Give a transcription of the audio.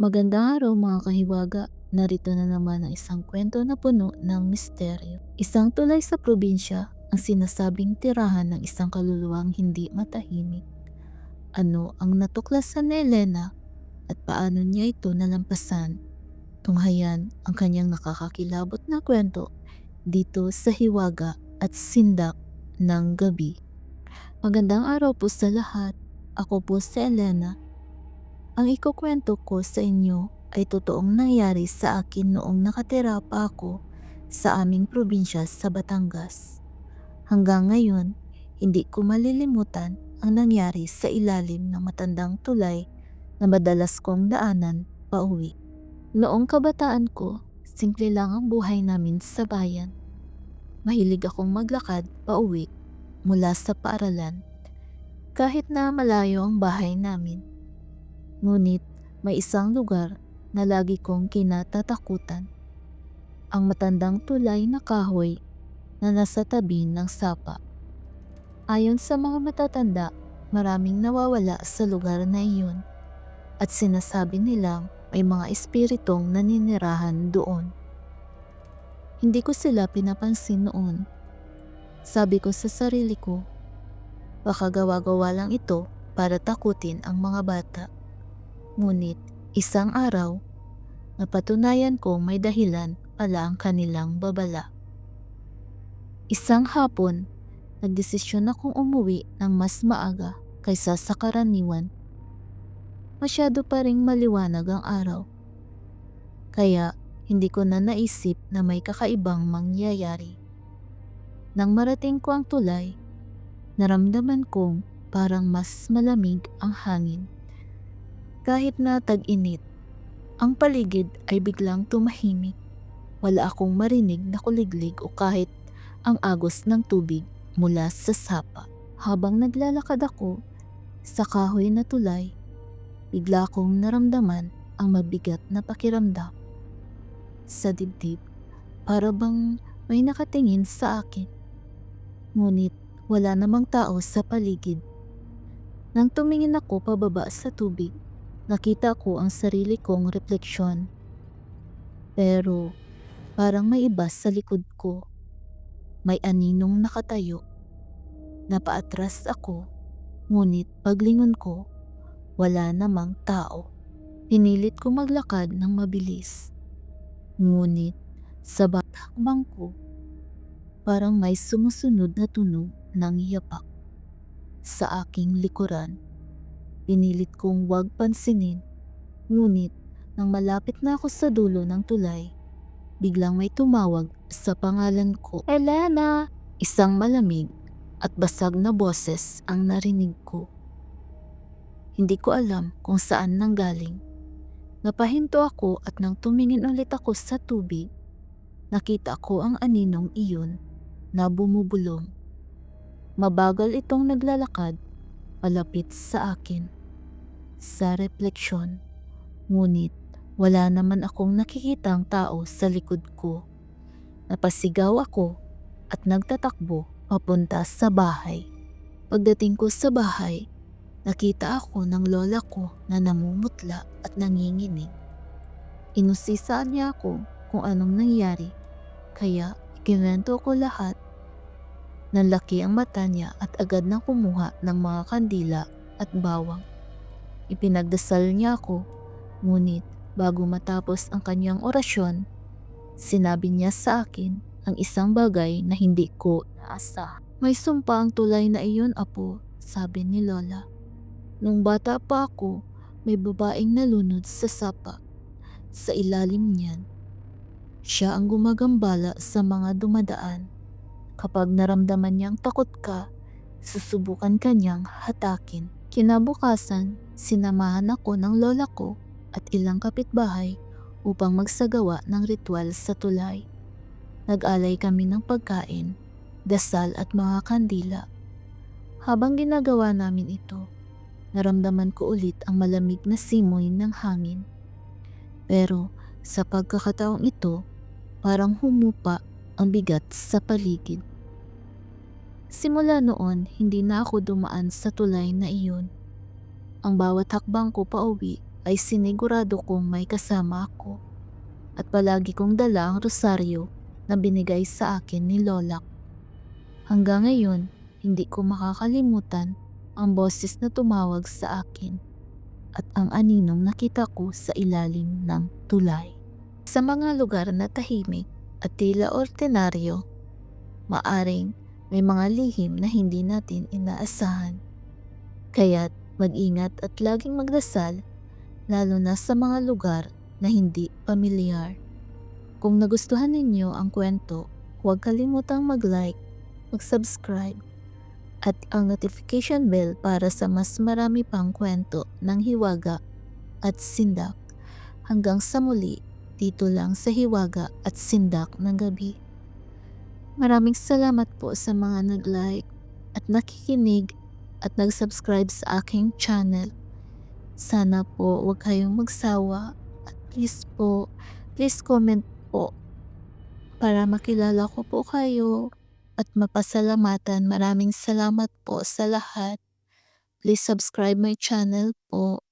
Magandang araw mga kahiwaga. Narito na naman ang isang kwento na puno ng misteryo. Isang tulay sa probinsya ang sinasabing tirahan ng isang kaluluwang hindi matahimik. Ano ang natuklasan ni Elena at paano niya ito nalampasan? Tunghayan ang kanyang nakakakilabot na kwento dito sa Hiwaga at Sindak ng Gabi. Magandang araw po sa lahat. Ako po si Elena ang ikukwento ko sa inyo ay totoong nangyari sa akin noong nakatira pa ako sa aming probinsya sa Batangas. Hanggang ngayon, hindi ko malilimutan ang nangyari sa ilalim ng matandang tulay na madalas kong daanan pauwi. Noong kabataan ko, simple lang ang buhay namin sa bayan. Mahilig akong maglakad pauwi mula sa paaralan kahit na malayo ang bahay namin. Ngunit may isang lugar na lagi kong kinatatakutan. Ang matandang tulay na kahoy na nasa tabi ng sapa. Ayon sa mga matatanda, maraming nawawala sa lugar na iyon at sinasabi nilang may mga espiritong naninirahan doon. Hindi ko sila pinapansin noon. Sabi ko sa sarili ko, baka gawa-gawa lang ito para takutin ang mga bata. Ngunit isang araw, napatunayan kong may dahilan pala ang kanilang babala. Isang hapon, nagdesisyon akong umuwi ng mas maaga kaysa sa karaniwan. Masyado pa ring maliwanag ang araw. Kaya hindi ko na naisip na may kakaibang mangyayari. Nang marating ko ang tulay, naramdaman kong parang mas malamig ang hangin. Kahit na tag-init, ang paligid ay biglang tumahimik. Wala akong marinig na kuliglig o kahit ang agos ng tubig mula sa sapa. Habang naglalakad ako sa kahoy na tulay, bigla kong naramdaman ang mabigat na pakiramdam. Sa dibdib, para bang may nakatingin sa akin. Ngunit wala namang tao sa paligid. Nang tumingin ako pababa sa tubig, nakita ko ang sarili kong refleksyon. Pero parang may iba sa likod ko. May aninong nakatayo. Napaatras ako, ngunit paglingon ko, wala namang tao. Pinilit ko maglakad ng mabilis. Ngunit sa batakbang ko, parang may sumusunod na tunog ng yapak sa aking likuran. Pinilit kong wag pansinin. Ngunit nang malapit na ako sa dulo ng tulay, biglang may tumawag sa pangalan ko. Elena! Isang malamig at basag na boses ang narinig ko. Hindi ko alam kung saan nanggaling. Napahinto ako at nang tumingin ulit ako sa tubig, nakita ko ang aninong iyon na bumubulong. Mabagal itong naglalakad palapit sa akin. Sa refleksyon, ngunit wala naman akong nakikitang tao sa likod ko. Napasigaw ako at nagtatakbo papunta sa bahay. Pagdating ko sa bahay, nakita ako ng lola ko na namumutla at nanginginig. Inusisa niya ako kung anong nangyari, kaya ikinwento ko lahat Nanlaki ang mata niya at agad na kumuha ng mga kandila at bawang. Ipinagdasal niya ako, ngunit bago matapos ang kanyang orasyon, sinabi niya sa akin ang isang bagay na hindi ko naasa. May sumpa ang tulay na iyon, apo, sabi ni Lola. Nung bata pa ako, may babaeng nalunod sa sapa. Sa ilalim niyan, siya ang gumagambala sa mga dumadaan Kapag naramdaman niyang takot ka, susubukan ka niyang hatakin. Kinabukasan, sinamahan ako ng lola ko at ilang kapitbahay upang magsagawa ng ritual sa tulay. Nag-alay kami ng pagkain, dasal at mga kandila. Habang ginagawa namin ito, naramdaman ko ulit ang malamig na simoy ng hangin. Pero sa pagkakataong ito, parang humupa ang bigat sa paligid. Simula noon, hindi na ako dumaan sa tulay na iyon. Ang bawat hakbang ko pauwi ay sinigurado kong may kasama ako at palagi kong dala ang rosaryo na binigay sa akin ni Lola. Hanggang ngayon, hindi ko makakalimutan ang boses na tumawag sa akin at ang aninong nakita ko sa ilalim ng tulay. Sa mga lugar na tahimik at tila ordinaryo, maaring may mga lihim na hindi natin inaasahan. Kaya't mag-ingat at laging magdasal lalo na sa mga lugar na hindi pamilyar. Kung nagustuhan ninyo ang kwento, huwag kalimutang mag-like, mag-subscribe, at ang notification bell para sa mas marami pang kwento ng Hiwaga at Sindak. Hanggang sa muli, dito lang sa Hiwaga at Sindak ng gabi. Maraming salamat po sa mga nag-like at nakikinig at nag-subscribe sa aking channel. Sana po huwag kayong magsawa at please po, please comment po para makilala ko po kayo at mapasalamatan. Maraming salamat po sa lahat. Please subscribe my channel po.